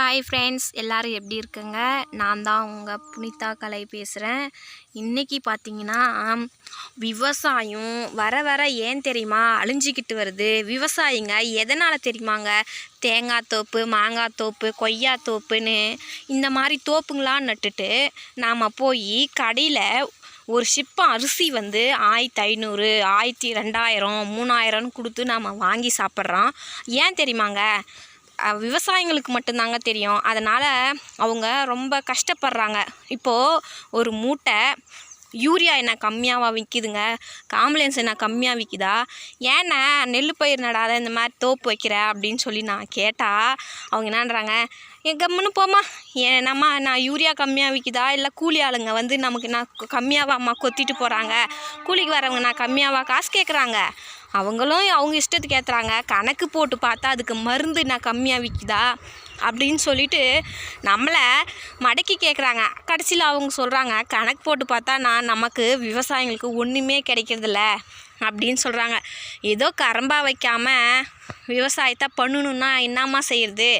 Hi friends எல்லோரும் எப்படி இருக்குங்க? நான் தான் உங்கள் புனிதா கலை பேசுகிறேன் இன்றைக்கி பார்த்தீங்கன்னா விவசாயம் வர வர ஏன் தெரியுமா? அழிஞ்சிக்கிட்டு வருது. விவசாயிங்க எதனால் தெரியுமாங்க? தேங்காய் தோப்பு மாங்காய் தோப்பு கொய்யா தோப்புன்னு இந்த மாதிரி தோப்புங்களாம் நட்டுட்டு நாம் போய் கடையில் ஒரு சிப்பம் அரிசி வந்து ஆயிரத்தி ஐநூறு ஆயிரத்தி ரெண்டாயிரம் மூணாயிரம்னு கொடுத்து நாம் வாங்கி சாப்பிட்றோம். ஏன் தெரியுமாங்க? விவசாயிங்களுக்கு மட்டும்தாங்க தெரியும். அதனால் அவங்க ரொம்ப கஷ்டப்படுறாங்க. இப்போது ஒரு மூட்டை யூரியா என்ன கம்மியாவாக விற்கிதுங்க காம்ப்ளன்ஸ் என்ன கம்மியாக விற்கிதா ஏன்னா நெல் பயிர் நடாத இந்த மாதிரி தோப்பு வைக்கிற அப்படின்னு சொல்லி நான் கேட்டால் அவங்க என்னன்றாங்க என் கம்முன்னு போமா ஏன்னாம்மா நான் யூரியா கம்மியாக விற்கிதா இல்லை கூலி ஆளுங்க வந்து நமக்கு நான் கம்மியாவாம்மா கொத்திட்டு போகிறாங்க கூலிக்கு வரவங்க நான் கம்மியாவா? காசு கேட்குறாங்க அவங்களும் அவங்க இஷ்டத்துக்கு ஏற்றுறாங்க கணக்கு போட்டு பார்த்தா அதுக்கு மருந்து நான் கம்மியாக விற்கிதா அப்படின்னு சொல்லிட்டு நம்மளை மடக்கி கேட்குறாங்க கடைசியில் அவங்க சொல்கிறாங்க கணக்கு போட்டு பார்த்தா நான் நமக்கு விவசாயிங்களுக்கு ஒன்றுமே கிடைக்கிறதில்ல. அப்படின்னு சொல்கிறாங்க ஏதோ கரம்பாக வைக்காமல் விவசாயத்தை பண்ணணுன்னா என்னம்மா செய்கிறது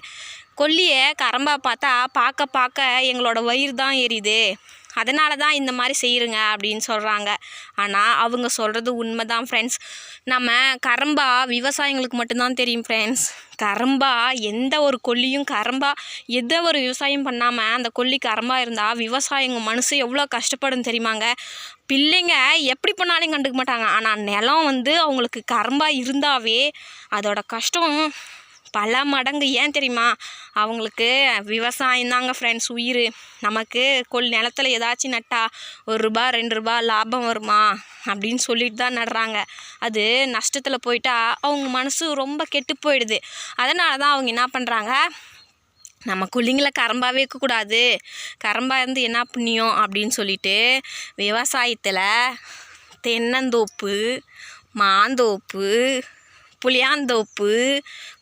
கொல்லியை கரம்பாக பார்த்தா பார்க்க பார்க்க எங்களோட வயிறு தான் எரியுது. அதனால தான் இந்த மாதிரி செய்கிறங்க அப்படின்னு சொல்கிறாங்க ஆனால் அவங்க சொல்கிறது உண்மை தான் ஃப்ரெண்ட்ஸ் நம்ம கரம்பா விவசாயிங்களுக்கு மட்டும்தான் தெரியும் ஃப்ரெண்ட்ஸ் கரம்பா எந்த ஒரு கொல்லியும் கரம்பா எந்த ஒரு விவசாயம் பண்ணாமல் அந்த கொல்லி கரம்பா இருந்தால் விவசாயிங்க மனசு எவ்வளோ கஷ்டப்படும் தெரியுமாங்க? பிள்ளைங்க எப்படி பண்ணாலும் கண்டுக்க மாட்டாங்க. ஆனால் நிலம் வந்து அவங்களுக்கு கரம்பா இருந்தாவே அதோட கஷ்டம் பல மடங்கு ஏன் தெரியுமா? அவங்களுக்கு விவசாயம் தாங்க ஃப்ரெண்ட்ஸ் உயிர். நமக்கு கொள் நிலத்தில் ஏதாச்சும் நட்டா ஒரு ரூபா ரெண்டு ரூபா லாபம் வருமா? அப்படின்னு சொல்லிட்டு தான் நடுறாங்க. அது நஷ்டத்தில் போயிட்டா அவங்க மனசு ரொம்ப கெட்டு போயிடுது. அதனால தான் அவங்க என்ன பண்ணுறாங்க நம்ம குள்ளிங்களை கரம்பாக வைக்கக்கூடாது கரம்பாக இருந்து என்ன புண்ணியம் அப்படின்னு சொல்லிட்டு விவசாயத்தில் தென்னந்தோப்பு மாந்தோப்பு புளியாந்தோப்பு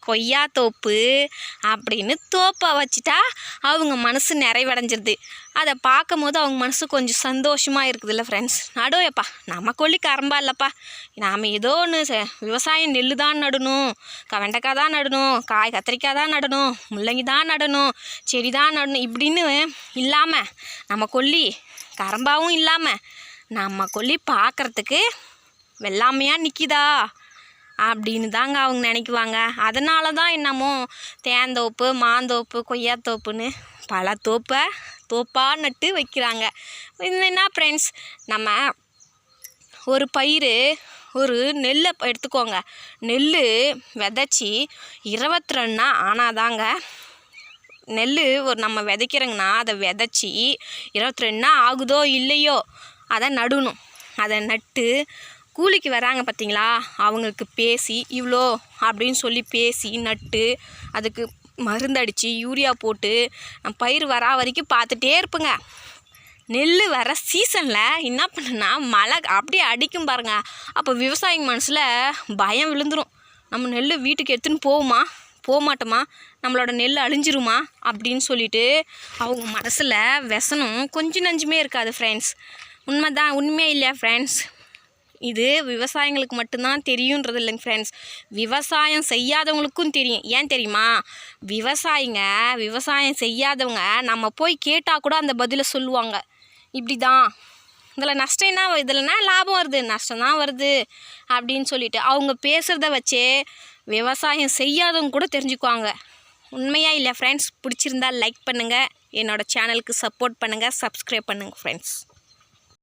கொய்யாத்தோப்பு அப்படின்னு தோப்பை வச்சுட்டா அவங்க மனசு நிறைவடைஞ்சிருது. அதை பார்க்கும் போது அவங்க மனசு கொஞ்சம் சந்தோஷமாக இருக்குதுல்ல ஃப்ரெண்ட்ஸ் நடுவேப்பா நம்ம கொல்லி கரம்பா இல்லைப்பா. நாம் ஏதோ ஒன்று விவசாயம் நெல் தான் நடணும் வெண்டைக்காய் தான் நடணும் காய் கத்திரிக்காய் தான் நடணும் முள்ளங்கி தான் நடணும் செடி தான் நடணும் இப்படின்னு இல்லாமல் நம்ம கொல்லி கரம்பாவும் இல்லாமல் நம்ம கொல்லி பார்க்குறதுக்கு வெள்ளாமையாக நிற்கிதா அப்படின்னு தாங்க அவங்க நினைக்குவாங்க. அதனால தான் என்னமோ தேந்தோப்பு மாந்தோப்பு கொய்யாத்தோப்புன்னு பல தோப்பை தோப்பாக நட்டு வைக்கிறாங்க. என்ன ஃப்ரெண்ட்ஸ் நம்ம ஒரு பயிர் ஒரு நெல்லை எடுத்துக்கோங்க. நெல் விதைச்சி இருபத்தி ரெண்டுனா ஆனாதாங்க. நெல் ஒரு நம்ம விதைக்கிறோங்கன்னா அதை விதைச்சி இருபத்தி ரெண்டுனா ஆகுதோ இல்லையோ அதை நடணும். அதை நட்டு கூலிக்கு வராங்க பார்த்தீங்களா? அவங்களுக்கு பேசி இவ்வளோ அப்படின்னு சொல்லி பேசி நட்டு அதுக்கு மருந்தடித்து யூரியா போட்டு பயிர் வரா வரைக்கும் பார்த்துட்டே இருப்பேங்க. நெல் வர சீசனில் என்ன பண்ணுன்னா மழை அப்படியே அடிக்கும் பாருங்கள் அப்போ விவசாயிங்க மனசில் பயம் விழுந்துடும் நம்ம நெல் வீட்டுக்கு எடுத்துன்னு போவோமா போக மாட்டோமா நம்மளோட நெல் அழிஞ்சிருமா? அப்படின்னு சொல்லிட்டு அவங்க மனசில் விசனம் கொஞ்சம் நஞ்சுமே இருக்காது ஃப்ரெண்ட்ஸ் உண்மை தான் உண்மையே இல்லையா ஃப்ரெண்ட்ஸ் இது விவசாயிங்களுக்கு மட்டும்தான் தெரியுன்றது இல்லைங்க ஃப்ரெண்ட்ஸ் விவசாயம் செய்யாதவங்களுக்கும் தெரியும். ஏன் தெரியுமா? விவசாயிங்க விவசாயம் செய்யாதவங்க நம்ம போய் கேட்டால் கூட அந்த பதிலை சொல்லுவாங்க. இப்படி தான் இதில் நஷ்டம் என்ன இதில்னா லாபம் வருது. நஷ்டம் தான் வருது அப்படின்னு சொல்லிட்டு அவங்க பேசுகிறத வச்சே விவசாயம் செய்யாதவங்க கூட தெரிஞ்சுக்குவாங்க. உண்மையாக இல்லை ஃப்ரெண்ட்ஸ் பிடிச்சிருந்தா லைக் பண்ணுங்கள் என்னோடய சேனலுக்கு சப்போர்ட் பண்ணுங்கள் சப்ஸ்கிரைப் பண்ணுங்கள் ஃப்ரெண்ட்ஸ்